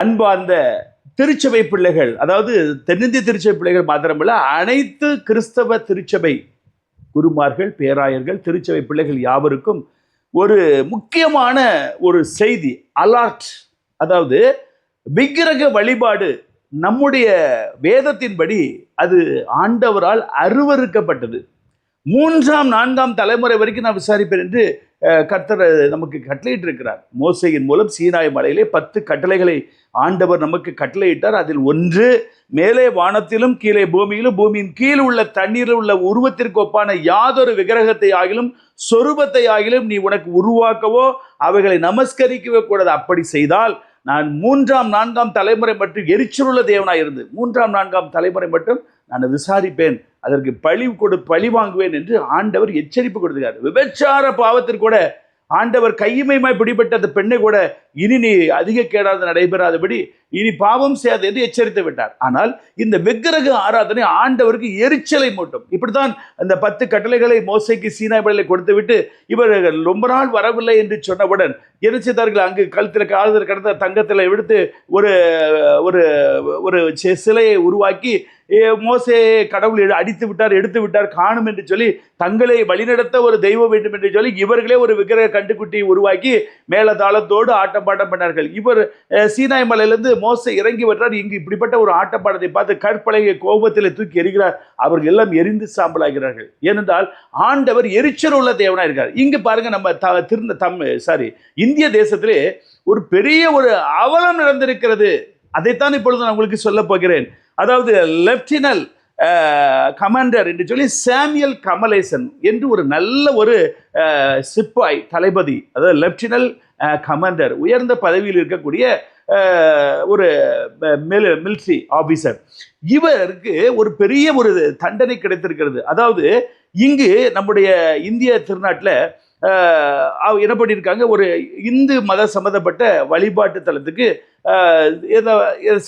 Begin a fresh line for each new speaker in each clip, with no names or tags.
அன்பார்ந்த திருச்சபை பிள்ளைகள் அதாவது தென்னிந்திய திருச்சபை பிள்ளைகள் மாத்திரமல்ல அனைத்து கிறிஸ்தவ திருச்சபை குருமார்கள் பேராயர்கள் திருச்சபை பிள்ளைகள் யாவருக்கும் ஒரு முக்கியமான ஒரு செய்தி அலார்ட். அதாவது விக்கிரக வழிபாடு நம்முடைய வேதத்தின்படி அது ஆண்டவரால் அருவறுக்கப்பட்டது. மூன்றாம் நான்காம் தலைமுறை வரைக்கும் நான் விசாரிப்பேன் என்று கர்த்தர் நமக்கு கட்டளையிட்டு இருக்கிறார் மோசையின் மூலம் சீனாய் மலையிலே பத்து கட்டளைகளை ஆண்டவர் நமக்கு கட்டளையிட்டார். அதில் ஒன்று மேலே வானத்திலும் கீழே பூமியிலும் பூமியின் கீழ் உள்ள தண்ணீரில் உள்ள உருவத்திற்கு ஒப்பான யாதொரு விக்கிரகத்தை ஆகிலும் சொரூபத்தை ஆகிலும் நீ உனக்கு உருவாக்கவோ அவைகளை நமஸ்கரிக்கவே கூடாது. அப்படி செய்தால் நான் மூன்றாம் நான்காம் தலைமுறை மட்டும் எரிச்சலுள்ள தேவனாய் இருந்து மூன்றாம் நான்காம் தலைமுறை மட்டும் நான் விசாரிப்பேன் அதற்கு பழி கொடு பழி வாங்குவேன் என்று ஆண்டவர் எச்சரிப்பு கொடுத்துக்கார் விபச்சார பாவத்திற்கு கூட ஆண்டவர் கையுமையுமாய் பிடிபட்ட அந்த பெண்ணை கூட இனி நீ அதிக கேடாது நடைபெறாதபடி இனி பாவம் செய்யாது என்று எச்சரித்து விட்டார். ஆனால் இந்த விக்கிரக ஆராதனை ஆண்டவருக்கு எரிச்சலை மூட்டும். இப்படித்தான் அந்த பத்து கட்டளைகளை மோசைக்கு சீனா படையில கொடுத்து விட்டு இவர்கள் ரொம்ப நாள் வரவில்லை என்று சொன்னவுடன் என்ன செய்தார்கள்? அங்கு கழுத்தில் காலத்தில் கடந்த தங்கத்தில் எடுத்து ஒரு ஒரு ஒரு சிலையை உருவாக்கி மோசையை மோசே கடவுள் எடு- அடித்து விட்டார் எடுத்து விட்டார் காணும் என்று சொல்லி தங்களை வழிநடத்த ஒரு தெய்வம் வேண்டும் என்று சொல்லி இவர்களே ஒரு விக்கிரக கண்டுக்குட்டியை உருவாக்கி மேலதாளத்தோடு ஆட்டம் பாட்டம் பண்ணார்கள் இவர் சீனாய் மலையிலிருந்து மோச இறங்கி வர்றார் இங்கு இப்படிப்பட்ட ஒரு ஆட்டப்பாடத்தை பார்த்து கற்பலையை கோபத்தில் தூக்கி எறிகிறார். அவர்கள் எல்லாம் எரிந்து சாம்பலாகிறார்கள். ஏனென்றால் ஆண்டவர் எரிச்சல் உள்ள தேவனா இருக்கார். இங்கு பாருங்க நம்ம த திருந்த தம் சாரி இந்திய தேசத்திலே ஒரு பெரிய ஒரு அவலம் நடந்திருக்கிறது. அதைத்தான் இப்பொழுது நான் உங்களுக்கு சொல்ல போகிறேன். அதாவது லெப்டினல் கமாண்டர் என்று சொல்லி சாமியல் கமலேசன் என்று ஒரு நல்ல ஒரு சிப்பாய் தளபதி அதாவது லெப்டினல் கமாண்டர் உயர்ந்த பதவியில் இருக்கக்கூடிய ஒரு மிலிட்ரி ஆபீசர் இவருக்கு ஒரு பெரிய ஒரு தண்டனை கிடைத்திருக்கிறது. அதாவது இங்கு நம்முடைய இந்திய திருநாட்டில் என்ன பண்ணியிருக்காங்க ஒரு இந்து மத சம்மந்தப்பட்ட வழிபாட்டு தலத்துக்கு ஏதோ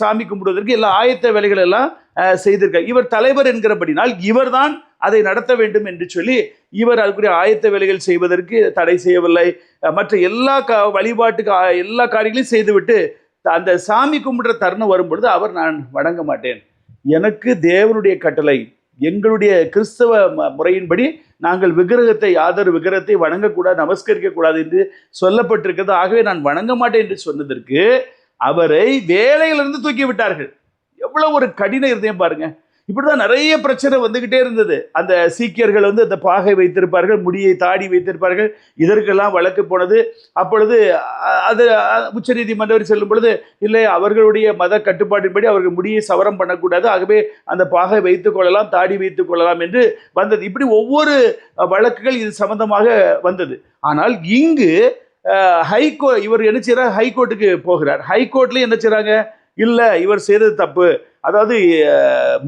சாமி கும்பிடுவதற்கு எல்லா ஆயத்த வேலைகள் எல்லாம் செய்திருக்காங்க. இவர் தலைவர் என்கிறபடினால் இவர்தான் அதை நடத்த வேண்டும் என்று சொல்லி இவர் அதுக்குரிய ஆயத்த வேலைகள் செய்வதற்கு தடை செய்யவில்லை. மற்ற எல்லா க வழிபாட்டுக்கு எல்லா காரியங்களையும் செய்துவிட்டு அந்த சாமி கும்பிடுற தருணம் வரும்பொழுது அவர் நான் வணங்க மாட்டேன். எனக்கு தேவனுடைய கட்டளை எங்களுடைய கிறிஸ்தவ ம- முறையின்படி நாங்கள் விக்கிரகத்தை யாதொரு விக்கிரகத்தை வணங்கக்கூடாது நமஸ்கரிக்க கூடாது என்று சொல்லப்பட்டிருக்கிறது. ஆகவே நான் வணங்க மாட்டேன் என்று சொன்னதற்கு அவரை வேலையிலிருந்து தூக்கி விட்டார்கள். எவ்வளவு ஒரு கடின இருதயம் பாருங்கள் இப்படிதான் நிறைய பிரச்சனை வந்துகிட்டே இருந்தது. அந்த சீக்கியர்கள் வந்து அந்த பாகை வைத்திருப்பார்கள் முடியை தாடி வைத்திருப்பார்கள். இதற்கெல்லாம் வழக்கு போனது. அப்பொழுது அது உச்ச நீதிமன்றம் செல்லும் பொழுது இல்லை அவர்களுடைய மத கட்டுப்பாட்டின்படி அவர்கள் முடியை சவரம் பண்ணக்கூடாது. ஆகவே அந்த பாகை வைத்துக் கொள்ளலாம் தாடி வைத்துக் கொள்ளலாம் என்று வந்தது. இப்படி ஒவ்வொரு வழக்குகள் இது சம்பந்தமாக வந்தது. ஆனால் இங்கு ஹைகோ இவர் என்ன செய்யறார் ஹைகோர்ட்டுக்கு போகிறார். ஹைகோர்ட்ல என்ன செய்கிறாங்க இல்லை இவர் செய்தது தப்பு. அதாவது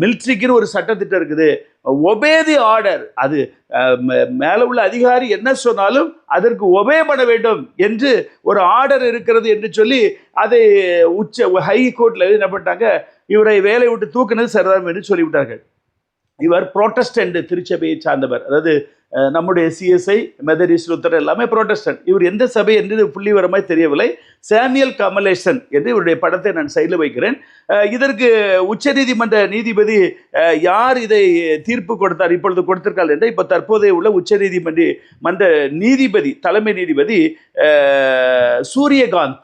மிலிட்ரிக்குன்னு ஒரு சட்டத்திட்டம் இருக்குது. ஒபேதி ஆர்டர். அது மேலே மே- உள்ள அதிகாரி என்ன சொன்னாலும் அதற்கு ஒபே பண்ண வேண்டும் என்று ஒரு ஆர்டர் இருக்கிறது என்று சொல்லி அதை உச்ச ஹை கோர்ட்டில் என்ன பண்ணிட்டாங்க? இவரை வேலையை விட்டு தூக்குனது சரிதான் என்று சொல்லிவிட்டார்கள். இவர் புரோட்டஸ்டன்ட் திருச்சபையை சார்ந்தவர். அதாவது நம்முடைய சிஎஸ்ஐ மெதரிஸ் லுத்தர் எல்லாமே புரோட்டஸ்டன்ட். இவர் எந்த சபை என்று புள்ளிவரமாய் தெரியவில்லை. சாமியல் கமலேசன் என்று இவருடைய படத்தை நான் சைடில் வைக்கிறேன். இதற்கு உச்சநீதிமன்ற நீதிபதி யார் இதை தீர்ப்பு கொடுத்தார் இப்பொழுது கொடுத்திருக்கார் என்று இப்போ தற்போதைய உள்ள உச்சநீதிமன்ற மன்ற நீதிபதி தலைமை நீதிபதி சூரியகாந்த்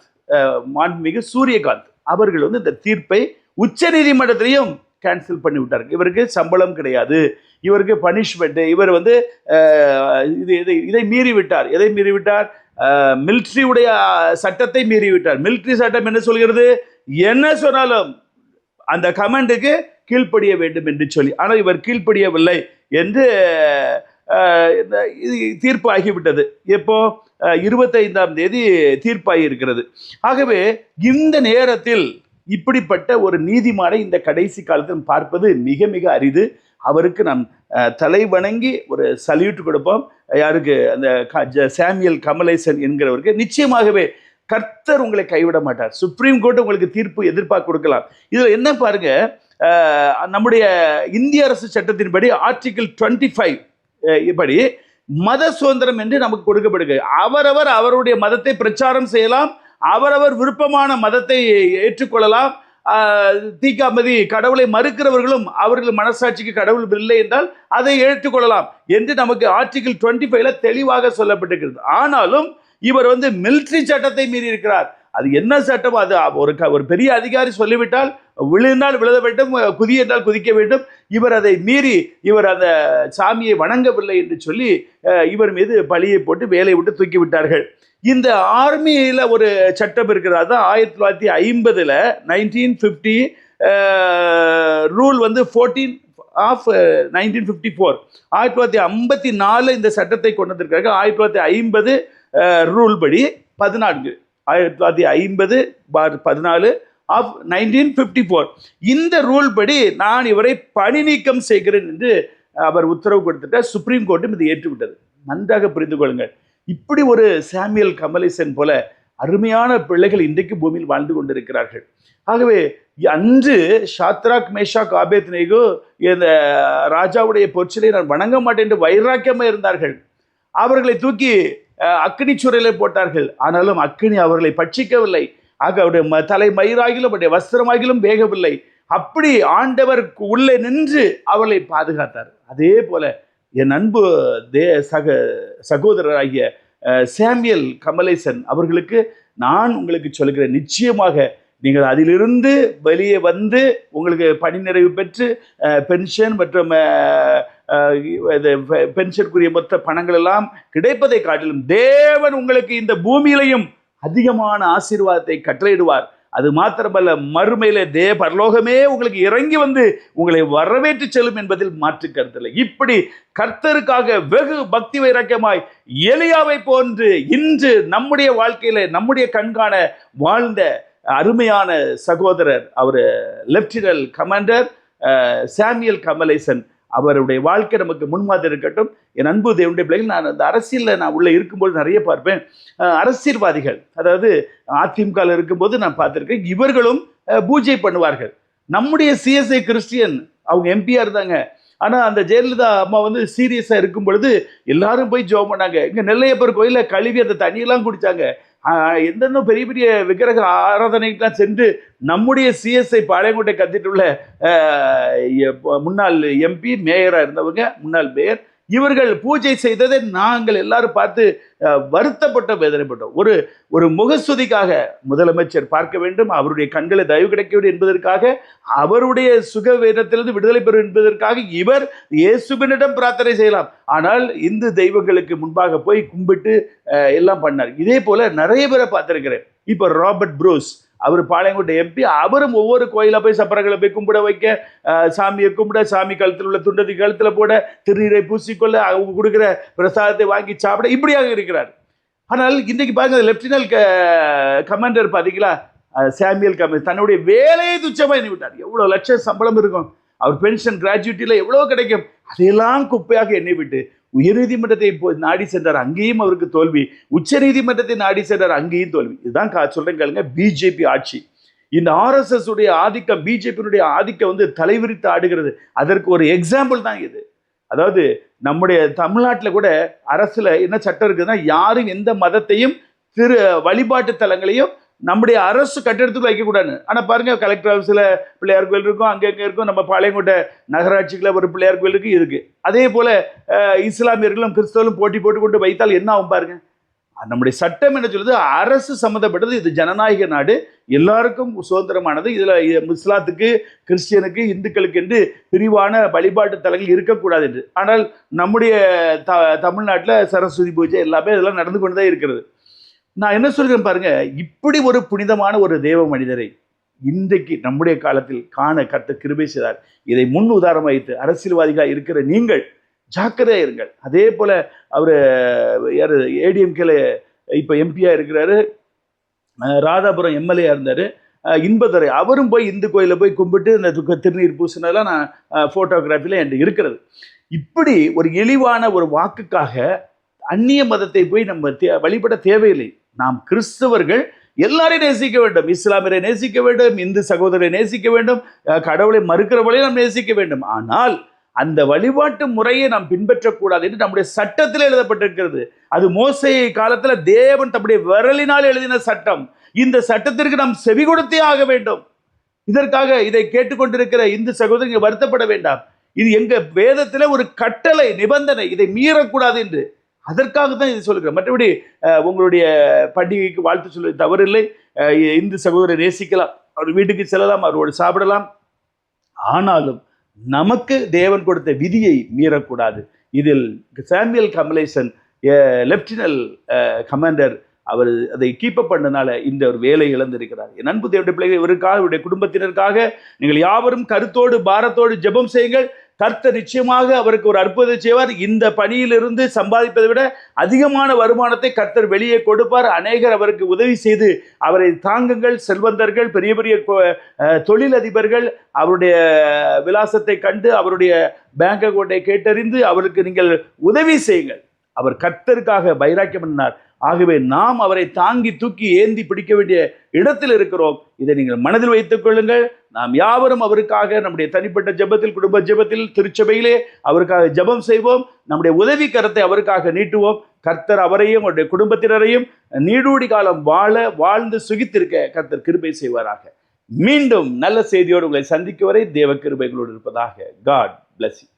மாண்புமிகு சூரியகாந்த். அவர்கள் வந்து இந்த தீர்ப்பை உச்சநீதிமன்றத்திலையும் கேன்சல் பண்ணிவிட்டார் இவருக்கு சம்பளம் கிடையாது. இவருக்கு பனிஷ்மெண்ட்டு இவர் வந்து இது இதை இதை மீறி விட்டார். எதை மீறி விட்டார்? மிலிட்ரியுடைய சட்டத்தை மீறி விட்டார். மிலிட்ரி சட்டம் என்ன சொல்கிறது? என்ன சொன்னாலும் அந்த கமெண்டுக்கு கீழ்ப்படிய வேண்டும் என்று சொல்லி. ஆனால் இவர் கீழ்ப்படியவில்லை என்று இந்த இது தீர்ப்பு ஆகிவிட்டது எப்போ இருபத்தைந்தாம் தேதி தீர்ப்பாகி இருக்கிறது ஆகவே இந்த நேரத்தில் இப்படிப்பட்ட ஒரு நீதிமானை இந்த கடைசி காலத்தில் பார்ப்பது மிக மிக அரிது. அவருக்கு நாம் தலை வணங்கி ஒரு சல்யூட் கொடுப்போம். யாருக்கு? அந்த க- சாமியல் கமலேசன் என்கிறவருக்கு. நிச்சயமாகவே கர்த்தர் உங்களை கைவிட மாட்டார். சுப்ரீம் கோர்ட் உங்களுக்கு தீர்ப்பு எதிர்பார்க்க கொடுக்கலாம். இதில் என்ன பாருங்க நம்முடைய இந்திய அரசு சட்டத்தின்படி ஆர்டிகிள் டுவெண்ட்டி ஃபைவ் இப்படி மத சுதந்திரம் என்று நமக்கு கொடுக்கப்படுகிறது. அவரவர் அவருடைய மதத்தை பிரச்சாரம் செய்யலாம். அவரவர் விருப்பமான மதத்தை ஏற்றுக்கொள்ளலாம். தீக்காமதி கடவுளை மறுக்கிறவர்களும் அவர்கள் மனசாட்சிக்கு கடவுள் இல்லை என்றால் அதை ஏற்றுக்கொள்ளலாம் என்று நமக்கு ஆர்டிகிள் டுவெண்ட்டி ஃபைவ்ல தெளிவாக சொல்லப்பட்டிருக்கிறது. ஆனாலும் இவர் வந்து மிலிட்ரி சட்டத்தை மீறி இருக்கிறார். அது என்ன சட்டம்? அது ஒரு க- ஒரு பெரிய அதிகாரி சொல்லிவிட்டால் விழுந்தால் விழுத வேண்டும் குதி என்றால் குதிக்க வேண்டும். இவர் அதை மீறி இவர் அந்த சாமியை வணங்கவில்லை என்று சொல்லி இவர் மீது பழியை போட்டு வேலையை விட்டு தூக்கி விட்டார்கள். இந்த ஆர்மியில் ஒரு சட்டம் இருக்கிறது. அதான் ஆயிரத்தி தொள்ளாயிரத்தி ஐம்பதில் நைன்டீன் ஃபிஃப்டி ரூல் வந்து fourteen of nineteen fifty four ஆயிரத்தி தொள்ளாயிரத்தி ஐம்பத்தி நாலு இந்த சட்டத்தை கொண்டு வந்திருக்காங்க ஆயிரத்தி தொள்ளாயிரத்தி ஐம்பது ரூல் படி பதினான்கு. ஆயிரத்தி தொள்ளாயிரத்தி ஐம்பது பார் பதினாலு ஆஃப் நைன்டீன் ஃபிஃப்டி ஃபோர் இந்த ரூல் படி நான் இவரை பணி நீக்கம் செய்கிறேன் என்று அவர் உத்தரவு கொடுத்துட்ட சுப்ரீம் கோர்ட்டும் இதை ஏற்றுவிட்டது. நன்றாக புரிந்து கொள்ளுங்கள். இப்படி ஒரு சாமியல் கமலேசன் போல அருமையான பிள்ளைகள் இன்றைக்கு பூமியில் வாழ்ந்து கொண்டிருக்கிறார்கள். ஆகவே அன்று ஷாத்ராக் மேஷாக் ஆபேத் நேகு இந்த ராஜாவுடைய பொற்சிலை நான் வணங்க மாட்டேன் என்று வைராக்கியமாக இருந்தார்கள். அவர்களை தூக்கி அக்னி சுரையில போட்டார்கள். ஆனாலும் அக்கினி அவர்களை பட்சிக்கவில்லை. ஆக அவருடைய ம- தலை மயிராகிலும் அவருடைய வஸ்திரமாகிலும் வேகவில்லை. அப்படி ஆண்டவர் உள்ளே நின்று அவளை பாதுகாத்தார். அதே போல என் அன்பு தே சக சகோதரராகிய சாமியல் கமலேசன் அவர்களுக்கு நான் உங்களுக்கு சொல்கிறேன் நிச்சயமாக நீங்கள் அதிலிருந்து வெளியே வந்து உங்களுக்கு பணி நிறைவு பெற்று பென்ஷன் மற்றும் இது பெ- பென்ஷனுக்குரிய மொத்த பணங்கள் எல்லாம் கிடைப்பதை காட்டிலும் தேவன் உங்களுக்கு இந்த பூமியிலையும் அதிகமான ஆசீர்வாதத்தை கட்டளையிடுவார். அது மாத்திரமல்ல மறுமையிலே தே பரலோகமே உங்களுக்கு இறங்கி வந்து உங்களை வரவேற்று செல்லும் என்பதில் மாற்று கருத்தில்லை இப்படி கர்த்தருக்காக வெகு பக்தி வைரக்கியமாய் எலியாவை போன்று இன்று நம்முடைய வாழ்க்கையில நம்முடைய கண்காண வாழ்ந்த அருமையான சகோதரர் அவர் லெப்டினல் கமாண்டர் சாமியல் கமலேசன். அவருடைய வாழ்க்கை நமக்கு முன்மாதிரி இருக்கட்டும். என் அன்பு தேவனுடைய பிள்ளைகள் நான் அந்த அரசியலில் நான் உள்ளே இருக்கும்போது நிறைய பார்ப்பேன். அரசியல்வாதிகள் அதாவது அதிமுகவில் இருக்கும்போது நான் பார்த்துருக்கேன் இவர்களும் பூஜை பண்ணுவார்கள். நம்முடைய சிஎஸ்ஐ கிறிஸ்டியன் அவங்க எம்பியாக இருந்தாங்க. ஆனால் அந்த ஜெயலலிதா அம்மா வந்து சீரியஸாக இருக்கும் பொழுது எல்லாரும் போய் ஜோம் பண்ணாங்க. இங்கே நெல்லையப்பர் கோயிலில் கழுவி அந்த தண்ணியெல்லாம் குடித்தாங்க எந்தெந்த பெரிய பெரிய விக்கிரக ஆராதனைக்கெல்லாம் சென்று நம்முடைய சிஎஸ்ஐ பாளையங்கோட்டை கத்திட்டுள்ள முன்னாள் எம்பி மேயராக இருந்தவங்க முன்னாள் மேயர் இவர்கள் பூஜை செய்ததை நாங்கள் எல்லாரும் பார்த்து வருத்தப்பட்ட வேதனைப்பட்டோம். ஒரு ஒரு முகஸ்துதிக்காக முதலமைச்சர் பார்க்க வேண்டும் அவருடைய கண்களை தயவு கிடைக்க வேண்டும் என்பதற்காக அவருடைய சுக வேதத்திலிருந்து விடுதலை பெறும் என்பதற்காக இவர் இயேசுவினிடம் பிரார்த்தனை செய்யலாம். ஆனால் இந்து தெய்வங்களுக்கு முன்பாக போய் கும்பிட்டு எல்லாம் பண்ணார். இதே போல நிறைய பேரை பார்த்திருக்கிறேன். இப்போ ராபர்ட் ப்ரூஸ் அவர் பாளையங்கோட்டை எம்பி அவரும் ஒவ்வொரு கோயிலில் போய் சப்பரங்களை போய் கும்பிட வைக்க சாமியை கும்பிட சாமி கழுத்தில் உள்ள துண்டத்தை கழுத்தில் போட திருநீரை பூசிக்கொள்ள அவங்க கொடுக்குற பிரசாதத்தை வாங்கி சாப்பிட இப்படியாக இருக்கிறார். ஆனால் இன்றைக்கு பாருங்க லெப்டினல் கமாண்டர் பார்த்தீங்களா சாமியல் கம தன்னுடைய வேலையை துச்சமாக எண்ணி விட்டார் எவ்வளோ லட்சம் சம்பளம் இருக்கும். அவர் பென்ஷன் கிராஜுவிட்டியில் எவ்வளோ கிடைக்கும். அதையெல்லாம் குப்பையாக எண்ணி விட்டு உயர்நீதிமன்றத்தை நாடி சென்றார் அங்கேயும் அவருக்கு தோல்வி. உச்ச நீதிமன்றத்தை நாடி சென்றார் அங்கேயும் தோல்வி. இதுதான் சொல்றேன் கேளுங்க பிஜேபி ஆட்சி. இந்த ஆர்எஸ்எஸ் உடைய ஆதிக்கம் பிஜேபியினுடைய ஆதிக்கம் வந்து தலைவிரித்து ஆடுகிறது. அதற்கு ஒரு எக்ஸாம்பிள் தான் இது. அதாவது நம்முடைய தமிழ்நாட்டில் கூட அரசில் என்ன சட்டம் இருக்குதுன்னா யாரும் எந்த மதத்தையும் திரு வழிபாட்டு தலங்களையும் நம்முடைய அரசு கட்டிடத்துக்குள்ள வைக்கக்கூடாது ஆனால் பாருங்கள் கலெக்டர் ஆஃபீஸில் பிள்ளையார் கோயில் இருக்கும் அங்கே இங்கே இருக்கும் நம்ம பாளையங்கோட்டை நகராட்சிக்குள்ள ஒரு பிள்ளையார் கோயில் இருக்குது இருக்குது அதே போல் இஸ்லாமியர்களும் கிறிஸ்தவர்களும் போட்டி போட்டுக்கொண்டு வைத்தால் என்ன ஆகும் பாருங்க? நம்முடைய சட்டம் என்ன சொல்லுது? அரசு சம்மந்தப்பட்டது இது ஜனநாயக நாடு எல்லாருக்கும் சுதந்திரமானது. இதில் இஸ்லாத்துக்கு கிறிஸ்டியனுக்கு இந்துக்களுக்கு என்று பிரிவான வழிபாட்டு தலங்கள் இருக்கக்கூடாது என்று. ஆனால் நம்முடைய த தமிழ்நாட்டில் சரஸ்வதி பூஜை எல்லாமே இதெல்லாம் நடந்து கொண்டு தான் இருக்கிறது. நான் என்ன சொல்கிறேன் பாருங்க இப்படி ஒரு புனிதமான ஒரு தேவ மனிதரை இன்றைக்கு நம்முடைய காலத்தில் காண கத்த கிருபை செய்தார். இதை முன் உதாரணம் வைத்து அரசியல்வாதிகளாக இருக்கிற நீங்கள் ஜாக்கிரதையாக இருங்கள். அதே போல அவர் யார் ஏடிஎம்கேல இப்போ எம்பியாக இருக்கிறாரு. ராதாபுரம் எம்எல்ஏ இருந்தார். இன்பதுரை அவரும் போய் இந்து கோயிலில் போய் கும்பிட்டு இந்த துக்க திருநீர் பூசினதெல்லாம் நான் ஃபோட்டோகிராஃபியில் என்கிட்ட இருக்கிறது. இப்படி ஒரு இழிவான ஒரு வாக்குக்காக அந்நிய மதத்தை போய் நம்ம தே வழிபட தேவையில்லை. நாம் கிறிஸ்தவர்கள் எல்லாரையும் நேசிக்க வேண்டும். இஸ்லாமியரை நேசிக்க வேண்டும். இந்து சகோதரரை நேசிக்க வேண்டும். கடவுளை மறுக்கிறவர்களையும் நாம் நேசிக்க வேண்டும். ஆனால் அந்த வழிபாட்டு முறையை நாம் பின்பற்றக்கூடாது என்று நம்முடைய சட்டத்தில் எழுதப்பட்டிருக்கிறது. அது மோசை காலத்தில் தேவன் தம்முடைய விரலினால் எழுதின சட்டம். இந்த சட்டத்திற்கு நாம் செவி கொடுத்தே ஆக வேண்டும். இதற்காக இதை கேட்டுக்கொண்டிருக்கிற இந்து சகோதரிங்க வருத்தப்பட வேண்டாம். இது எங்க வேதத்தில் ஒரு கட்டளை நிபந்தனை. இதை மீறக்கூடாது என்று. அதற்காக தான் இது சொல்லுகிறேன். மற்றபடி உங்களுடைய பண்டிகைக்கு வாழ்த்து சொல்ல தவறில்லை. இந்து சகோதரர் நேசிக்கலாம். அவர் வீட்டுக்கு செல்லலாம் அவரோடு சாப்பிடலாம். ஆனாலும் நமக்கு தேவன் கொடுத்த விதியை மீறக்கூடாது. இதில் சாமியல் கமலேசன் லெப்டினல் கமாண்டர் அவர் அதை கீப்பப் பண்ணனால இந்த ஒரு வேலை இழந்திருக்கிறார். என் அன்பு தேவனுடைய பிள்ளைகள் இவருக்காக இவருடைய குடும்பத்தினருக்காக நீங்கள் யாவரும் கருத்தோடு பாரத்தோடு ஜெபம் செய்யுங்கள். கர்த்தர் நிச்சயமாக அவருக்கு ஒரு அற்புதம் செய்வார். இந்த பணியிலிருந்து சம்பாதிப்பதை விட அதிகமான வருமானத்தை கர்த்தர் வெளியே கொடுப்பார். அநேகர் அவருக்கு உதவி செய்து அவரை தாங்குங்கள் செல்வந்தர்கள் பெரிய பெரிய தொழிலதிபர்கள் அவருடைய விலாசத்தை கண்டு அவருடைய பேங்க் அக்கௌண்ட்டை கேட்டறிந்து அவருக்கு நீங்கள் உதவி செய்யுங்கள். அவர் கர்த்தருக்காக பைராக்கியம் பண்ணார் ஆகவே நாம் அவரை தாங்கி தூக்கி ஏந்தி பிடிக்க வேண்டிய இடத்தில் இருக்கிறோம். இதை நீங்கள் மனதில் வைத்துக் கொள்ளுங்கள். நாம் யாவரும் அவருக்காக நம்முடைய தனிப்பட்ட ஜெபத்தில் குடும்ப ஜெபத்தில் திருச்சபையிலே அவருக்காக ஜெபம் செய்வோம். நம்முடைய உதவி கரத்தை அவருக்காக நீட்டுவோம். கர்த்தர் அவரையும் அவருடைய குடும்பத்தினரையும் நீடூடி காலம் வாழ வாழ்ந்து சுகித்திருக்க கர்த்தர் கிருபை செய்வாராக. மீண்டும் நல்ல செய்தியோடு உங்களை சந்திக்கும் வரை தேவ கிருபைகளோடு இருப்பதாக காட் பிளஸ் you.